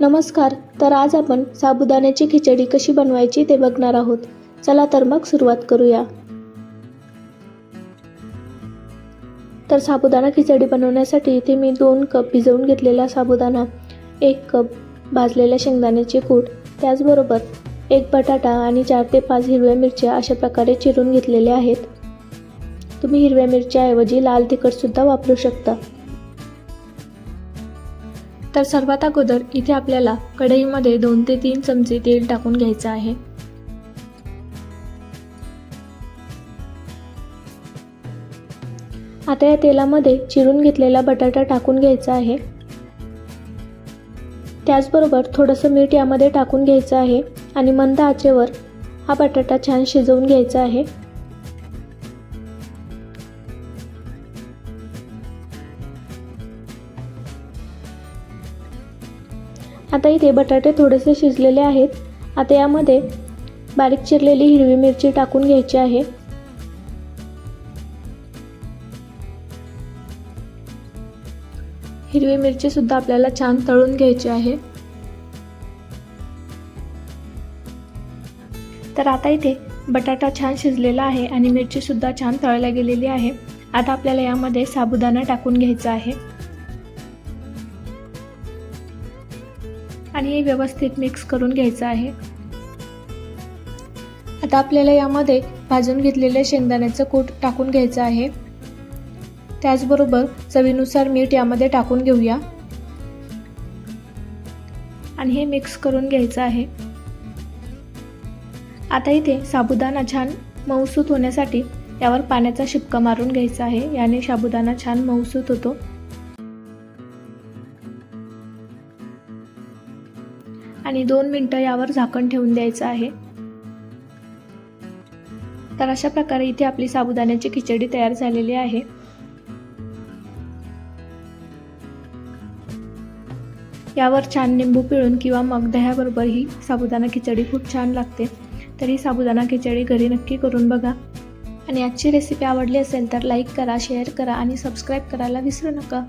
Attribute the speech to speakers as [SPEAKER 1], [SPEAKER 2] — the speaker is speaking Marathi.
[SPEAKER 1] नमस्कार तर आज आपण साबुदाण्याची खिचडी कशी बनवायची ते बघणार आहोत. चला तर मग सुरुवात करूया. तर साबुदाणा खिचडी बनवण्यासाठी इथे मी दोन कप भिजवून घेतलेला साबुदाणा एक कप भाजलेल्या शेंगदाण्याचे कूट त्याचबरोबर एक बटाटा आणि चार ते पाच हिरव्या मिरच्या अशा प्रकारे चिरून घेतलेल्या आहेत. तुम्ही हिरव्या मिरच्याऐवजी लाल तिखटसुद्धा वापरू शकता. तर सर्वात अगोदर इथे आपल्याला कढईमध्ये दोन ते तीन चमचे तेल टाकून घ्यायचं आहे. आता या तेलामध्ये चिरून घेतलेला बटाटा टाकून घ्यायचा आहे. त्याचबरोबर थोडंसं मीठ यामध्ये टाकून घ्यायचं आहे आणि मंद आचेवर हा बटाटा छान शिजवून घ्यायचा आहे. आता इथे बटाटे थोडेसे शिजलेले आहेत. आता यामध्ये बारीक चिरलेली हिरवी मिरची टाकून घ्यायची आहे. हिरवी मिरची सुद्धा आपल्याला छान तळून घ्यायची आहे. तर आता इथे बटाटा छान शिजलेला आहे आणि मिरची सुद्धा छान तळल्या गेलेली आहे. आता आपल्याला यामध्ये साबुदाणा टाकून घ्यायचा आहे. आणि हे व्यवस्थित मिक्स करून घ्यायचं आहे. आता आपल्याला यामध्ये भाजून घेतलेले शेंगदाण्याचं कूट टाकून घ्यायचं आहे. त्याचबरोबर चवीनुसार मीठ यामध्ये टाकून घेऊया. आणि हे मिक्स करून घ्यायचं आहे. आता इथे साबुदाणा छान मऊसूत होण्यासाठी यावर पाण्याचा शिपका मारून घ्यायचा आहे. याने साबुदाणा छान मऊसूत होतो. आणि दोन मिनटं यावर झाकण ठेवून द्यायचं आहे. तर अशा प्रकारे इथे आपली साबुदाण्याची खिचडी तयार झालेली आहे. यावर छान निंबू पिळून किंवा मग दह्याबरोबर ही साबुदाणा खिचडी खूप छान लागते. तर ही साबुदाणा खिचडी घरी नक्की करून बघा. आणि आजची रेसिपी आवडली असेल तर लाईक करा शेअर करा आणि सबस्क्राईब करायला विसरू नका.